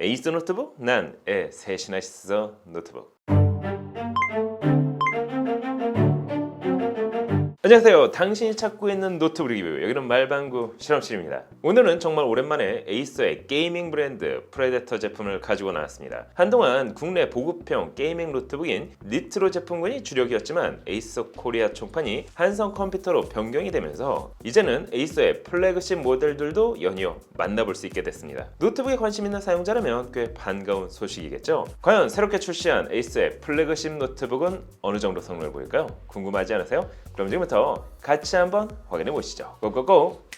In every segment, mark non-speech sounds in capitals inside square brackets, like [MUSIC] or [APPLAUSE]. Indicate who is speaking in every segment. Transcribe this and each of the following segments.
Speaker 1: 에이스 노트북? 난애 셋이나 있어 노트북. 안녕하세요. 당신이 찾고 있는 노트북 리뷰. 여기는 말방구 실험실입니다. 오늘은 정말 오랜만에 에이서의 게이밍 브랜드 프레데터 제품을 가지고 나왔습니다. 한동안 국내 보급형 게이밍 노트북인 니트로 제품군이 주력이었지만 에이서 코리아 총판이 한성 컴퓨터로 변경이 되면서 이제는 에이서의 플래그십 모델들도 연이어 만나볼 수 있게 됐습니다. 노트북에 관심 있는 사용자라면 꽤 반가운 소식이겠죠. 과연 새롭게 출시한 에이서의 플래그십 노트북은 어느 정도 성능을 보일까요? 궁금하지 않으세요? 그럼 지금부터 같이 한번 확인해 보시죠. 고고고!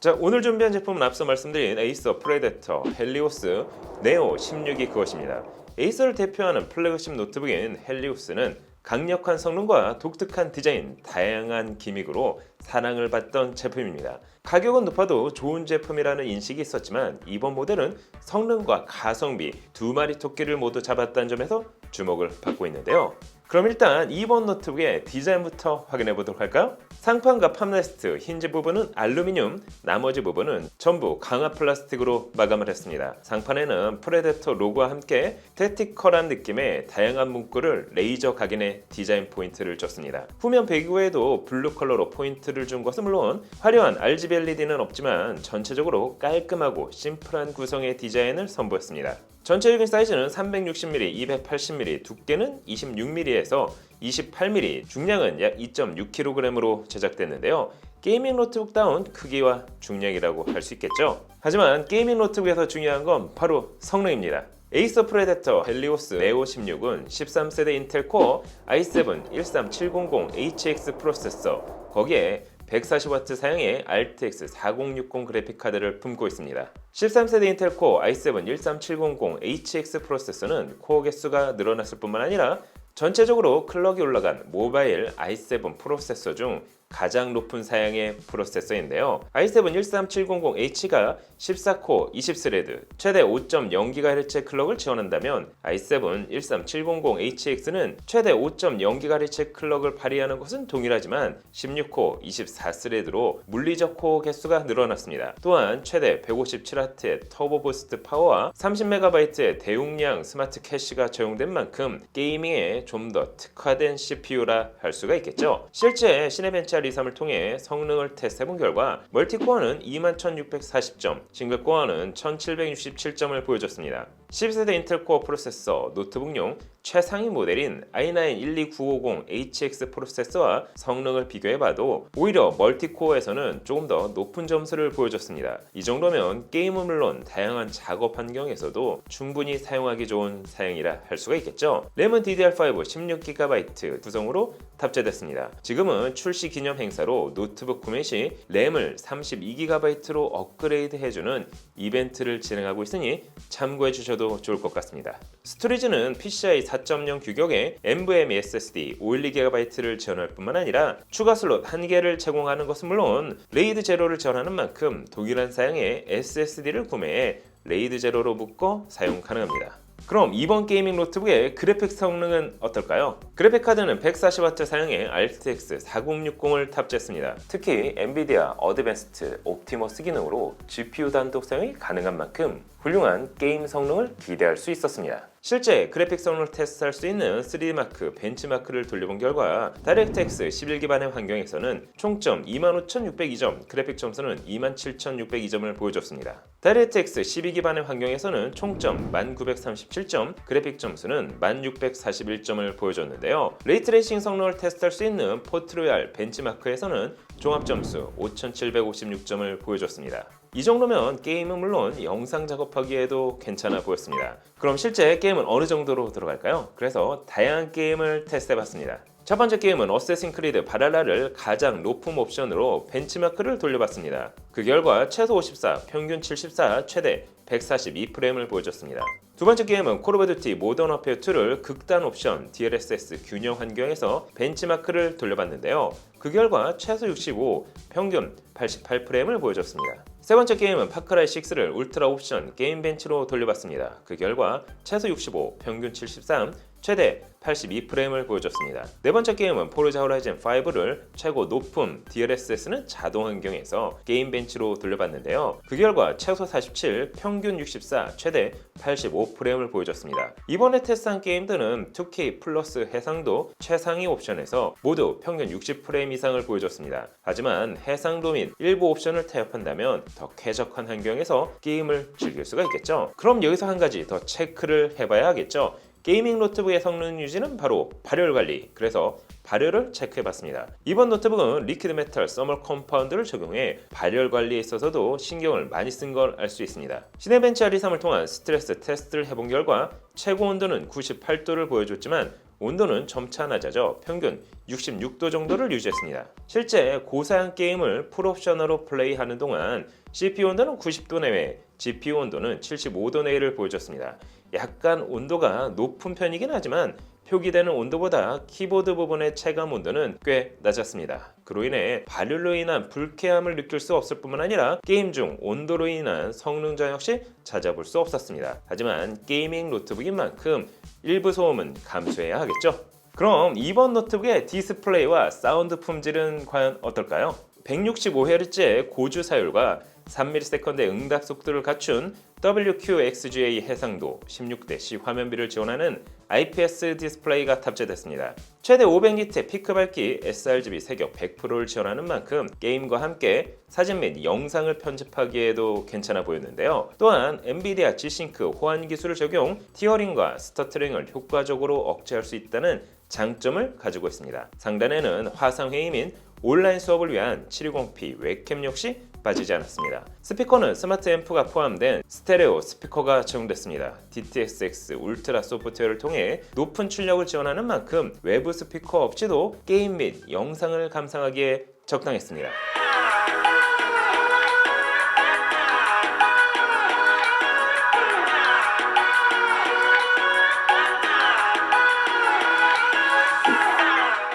Speaker 1: 자 오늘 준비한 제품은 앞서 말씀드린 에이서 프레데터 헬리오스 네오 16이 그것입니다. 에이서를 대표하는 플래그십 노트북인 헬리오스는 강력한 성능과 독특한 디자인, 다양한 기믹으로 사랑을 받던 제품입니다. 가격은 높아도 좋은 제품이라는 인식이 있었지만 이번 모델은 성능과 가성비 두 마리 토끼를 모두 잡았다는 점에서 주목을 받고 있는데요. 그럼 일단 이번 노트북의 디자인부터 확인해 보도록 할까요? 상판과 팜레스트, 힌지 부분은 알루미늄, 나머지 부분은 전부 강화 플라스틱으로 마감을 했습니다. 상판에는 프레데터 로고와 함께 테티컬한 느낌의 다양한 문구를 레이저 각인의 디자인 포인트를 줬습니다. 후면 배기구에도 블루 컬러로 포인트를 준 것은 물론 화려한 RGB LED는 없지만 전체적으로 깔끔하고 심플한 구성의 디자인을 선보였습니다. 전체적인 사이즈는 360mm, 280mm, 두께는 26mm에서 28mm, 중량은 약 2.6kg으로 제작됐는데요. 게이밍 노트북 다운 크기와 중량이라고 할 수 있겠죠. 하지만 게이밍 노트북에서 중요한 건 바로 성능입니다. 에이서 프레데터 헬리오스 네오 16은 13세대 인텔 코어 i7 13700HX 프로세서 거기에 140W 사양의 RTX 4060 그래픽 카드를 품고 있습니다. 13세대 인텔 코어 i7 13700HX 프로세서는 코어 개수가 늘어났을 뿐만 아니라 전체적으로 클럭이 올라간 모바일 i7 프로세서 중 가장 높은 사양의 프로세서인데요. i7 13700H가 14코어 20스레드, 최대 5.0GHz 클럭을 지원한다면 i7 13700HX는 최대 5.0GHz 클럭을 발휘하는 것은 동일하지만 16코어 24스레드로 물리적 코어 개수가 늘어났습니다. 또한 최대 157W의 터보 부스트 파워와 30MB의 대용량 스마트 캐시가 적용된 만큼 게이밍에 좀 더 특화된 CPU라 할 수가 있겠죠. 실제 시네벤치 R23을 통해 성능을 테스트해본 결과 멀티코어는 21,640점, 싱글코어는 1,767점을 보여줬습니다. 12세대 인텔 코어 프로세서 노트북용 최상위 모델인 i9-12950HX 프로세서와 성능을 비교해봐도 오히려 멀티코어에서는 조금 더 높은 점수를 보여줬습니다. 이 정도면 게임은 물론 다양한 작업 환경에서도 충분히 사용하기 좋은 사양이라 할 수가 있겠죠. 램은 DDR5 16GB 구성으로 탑재됐습니다. 지금은 출시 기념 행사로 노트북 구매 시 램을 32GB로 업그레이드 해주는 이벤트를 진행하고 있으니 참고해 주셔도 좋을 것 같습니다. 스토리지는 PCI 4.0 규격의 NVMe SSD 512GB를 지원할 뿐만 아니라 추가 슬롯 1개를 제공하는 것은 물론 레이드 제로를 지원하는 만큼 동일한 사양의 SSD를 구매해 레이드 제로로 묶어 사용 가능합니다. 그럼 이번 게이밍 노트북의 그래픽 성능은 어떨까요? 그래픽 카드는 140W 사양의 RTX 4060을 탑재했습니다. 특히 엔비디아 어드밴스트 옵티머스 기능으로 GPU 단독 사용이 가능한 만큼 훌륭한 게임 성능을 기대할 수 있었습니다. 실제 그래픽 성능을 테스트할 수 있는 3D마크 벤치마크를 돌려본 결과 DirectX 11기반의 환경에서는 총점 25,602점, 그래픽 점수는 27,602점을 보여줬습니다. DirectX 12기반의 환경에서는 총점 1937점, 그래픽 점수는 1641점을 보여줬는데요. 레이트레이싱 성능을 테스트할 수 있는 포트로얄 벤치마크에서는 종합 점수 5,756점을 보여줬습니다. 이 정도면 게임은 물론 영상 작업하기에도 괜찮아 보였습니다. 그럼 실제 게임은 어느 정도로 들어갈까요? 그래서 다양한 게임을 테스트해봤습니다. 첫 번째 게임은 어쌔신 크리드 바랄라를 가장 높은 옵션으로 벤치마크를 돌려봤습니다. 그 결과 최소 54, 평균 74, 최대 142프레임을 보여줬습니다. 두 번째 게임은 콜 오브 듀티 모던 어페어 2를 극단 옵션 DLSS 균형 환경에서 벤치마크를 돌려봤는데요. 그 결과 최소 65, 평균 88프레임을 보여줬습니다. 세 번째 게임은 파크라이 6를 울트라 옵션 게임 벤치로 돌려봤습니다. 그 결과 최소 65, 평균 73, 최대 82프레임을 보여줬습니다. 네 번째 게임은 포르자 호라이즌 5를 최고 높음 DLSS는 자동 환경에서 게임 벤치로 돌려봤는데요. 그 결과 최소 47, 평균 64, 최대 85프레임을 보여줬습니다. 이번에 테스트한 게임들은 2K 플러스 해상도 최상위 옵션에서 모두 평균 60프레임 이상을 보여줬습니다. 하지만 해상도 및 일부 옵션을 타협한다면 더 쾌적한 환경에서 게임을 즐길 수가 있겠죠. 그럼 여기서 한 가지 더 체크를 해봐야 하겠죠. 게이밍 노트북의 성능 유지는 바로 발열 관리. 그래서 발열을 체크해 봤습니다. 이번 노트북은 리퀴드 메탈 서멀 컴파운드를 적용해 발열 관리에 있어서도 신경을 많이 쓴 걸 알 수 있습니다. 시네벤치 RE3을 통한 스트레스 테스트를 해본 결과 최고 온도는 98도를 보여줬지만 온도는 점차 낮아져 평균 66도 정도를 유지했습니다. 실제 고사양 게임을 풀옵션으로 플레이하는 동안 CPU 온도는 90도 내외, GPU 온도는 75도 내외를 보여줬습니다. 약간 온도가 높은 편이긴 하지만 표기되는 온도보다 키보드 부분의 체감 온도는 꽤 낮았습니다. 그로 인해 발열로 인한 불쾌함을 느낄 수 없을 뿐만 아니라 게임 중 온도로 인한 성능 저하 역시 찾아볼 수 없었습니다. 하지만 게이밍 노트북인 만큼 일부 소음은 감수해야 하겠죠. 그럼 이번 노트북의 디스플레이와 사운드 품질은 과연 어떨까요? 165Hz의 고주 사율과 3ms의 응답 속도를 갖춘 WQXGA 해상도 16대10 화면비를 지원하는 IPS 디스플레이가 탑재됐습니다. 최대 500니트의 피크 밝기 sRGB 세격 100%를 지원하는 만큼 게임과 함께 사진 및 영상을 편집하기에도 괜찮아 보였는데요. 또한 엔비디아 G-Sync 호환 기술을 적용 티어링과 스터트링을 효과적으로 억제할 수 있다는 장점을 가지고 있습니다. 상단에는 화상 회의 및 온라인 수업을 위한 720p 웹캠 역시 빠지지 않았습니다. 스피커는 스마트 앰프가 포함된 스테레오 스피커가 적용됐습니다. DTSX 울트라 소프트웨어를 통해 높은 출력을 지원하는 만큼 외부 스피커 없이도 게임 및 영상을 감상하기에 적당했습니다.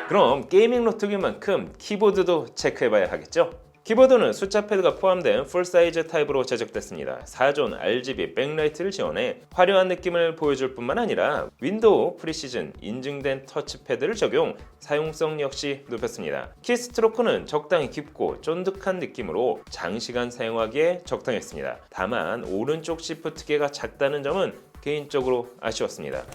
Speaker 1: 그럼 게이밍 노트북인 만큼 키보드도 체크해봐야 하겠죠? 키보드는 숫자 패드가 포함된 풀사이즈 타입으로 제작됐습니다. 4존 RGB 백라이트를 지원해 화려한 느낌을 보여줄 뿐만 아니라 윈도우 프리시즌 인증된 터치패드를 적용 사용성 역시 높였습니다. 키스트로크는 적당히 깊고 쫀득한 느낌으로 장시간 사용하기에 적당했습니다. 다만 오른쪽 시프트계가 작다는 점은 개인적으로 아쉬웠습니다.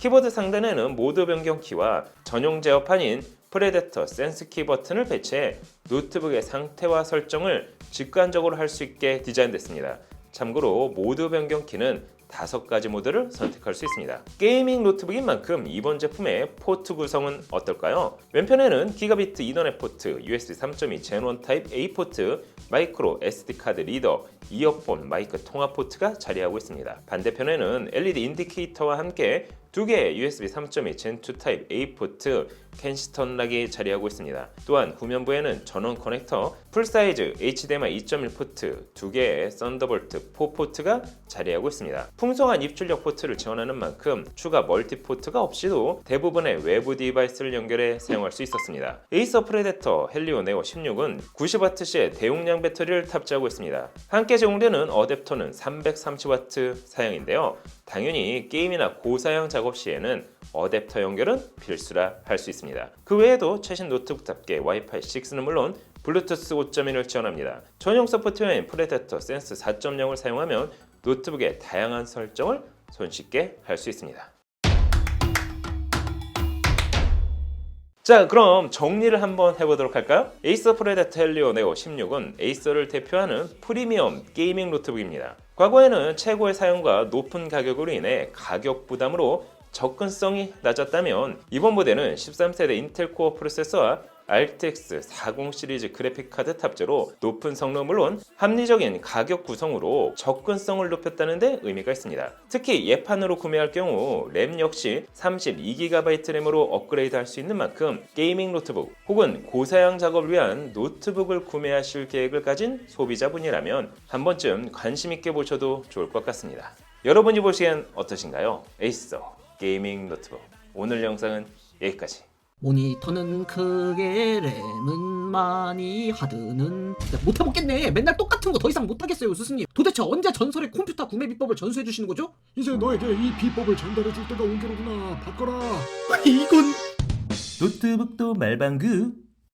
Speaker 1: 키보드 상단에는 모드 변경 키와 전용 제어판인 프레데터 센스 키 버튼을 배치해 노트북의 상태와 설정을 직관적으로 할 수 있게 디자인됐습니다. 참고로 모드 변경 키는 다섯 가지 모드를 선택할 수 있습니다. 게이밍 노트북인 만큼 이번 제품의 포트 구성은 어떨까요? 왼편에는 기가비트 이더넷 포트, USB 3.2 젠1 타입 A 포트, 마이크로 SD 카드 리더, 이어폰, 마이크 통화 포트가 자리하고 있습니다. 반대편에는 LED 인디케이터와 함께 두 개의 USB 3.2 젠2 타입 A 포트, 캔시턴 락이 자리하고 있습니다. 또한 후면부에는 전원 커넥터, 풀사이즈 HDMI 2.1 포트, 두 개의 썬더볼트 4 포트가 자리하고 있습니다. 풍성한 입출력 포트를 지원하는 만큼 추가 멀티 포트가 없이도 대부분의 외부 디바이스를 연결해 사용할 수 있었습니다. 에이서 프레데터 헬리오 네오 16은 90W의 대용량 배터리를 탑재하고 있습니다. 함께 제공되는 어댑터는 330W 사양인데요. 당연히 게임이나 고사양 작업 시에는 어댑터 연결은 필수라 할 수 있습니다. 그 외에도 최신 노트북답게 와이파이 6는 물론 블루투스 5.1을 지원합니다. 전용 소프트웨어인 프레데터 센스 4.0을 사용하면 노트북의 다양한 설정을 손쉽게 할 수 있습니다. 자 그럼 정리를 한번 해보도록 할까요? 에이서 프레데터 헬리오 네오 16은 에이서를 대표하는 프리미엄 게이밍 노트북입니다. 과거에는 최고의 사용과 높은 가격으로 인해 가격 부담으로 접근성이 낮았다면 이번 모델은 13세대 인텔 코어 프로세서와 RTX 40 시리즈 그래픽 카드 탑재로 높은 성능 물론 합리적인 가격 구성으로 접근성을 높였다는 데 의미가 있습니다. 특히 예판으로 구매할 경우 램 역시 32GB 램으로 업그레이드 할 수 있는 만큼 게이밍 노트북 혹은 고사양 작업을 위한 노트북을 구매하실 계획을 가진 소비자분이라면 한 번쯤 관심 있게 보셔도 좋을 것 같습니다. 여러분이 보시기엔 어떠신가요? 에이서 게이밍 노트북 오늘 영상은 여기까지
Speaker 2: 모니터는 크게 램은 많이 하드는. 진짜 못해먹겠네. 맨날 똑같은 거 더 이상 못하겠어요 스승님. 도대체 언제 전설의 컴퓨터 구매 비법을 전수해 주시는 거죠?
Speaker 3: 이제 너에게 이 비법을 전달해 줄 때가 온 게로구나. 바꿔라. [LAUGHS]
Speaker 2: 이건
Speaker 1: 노트북도 말방구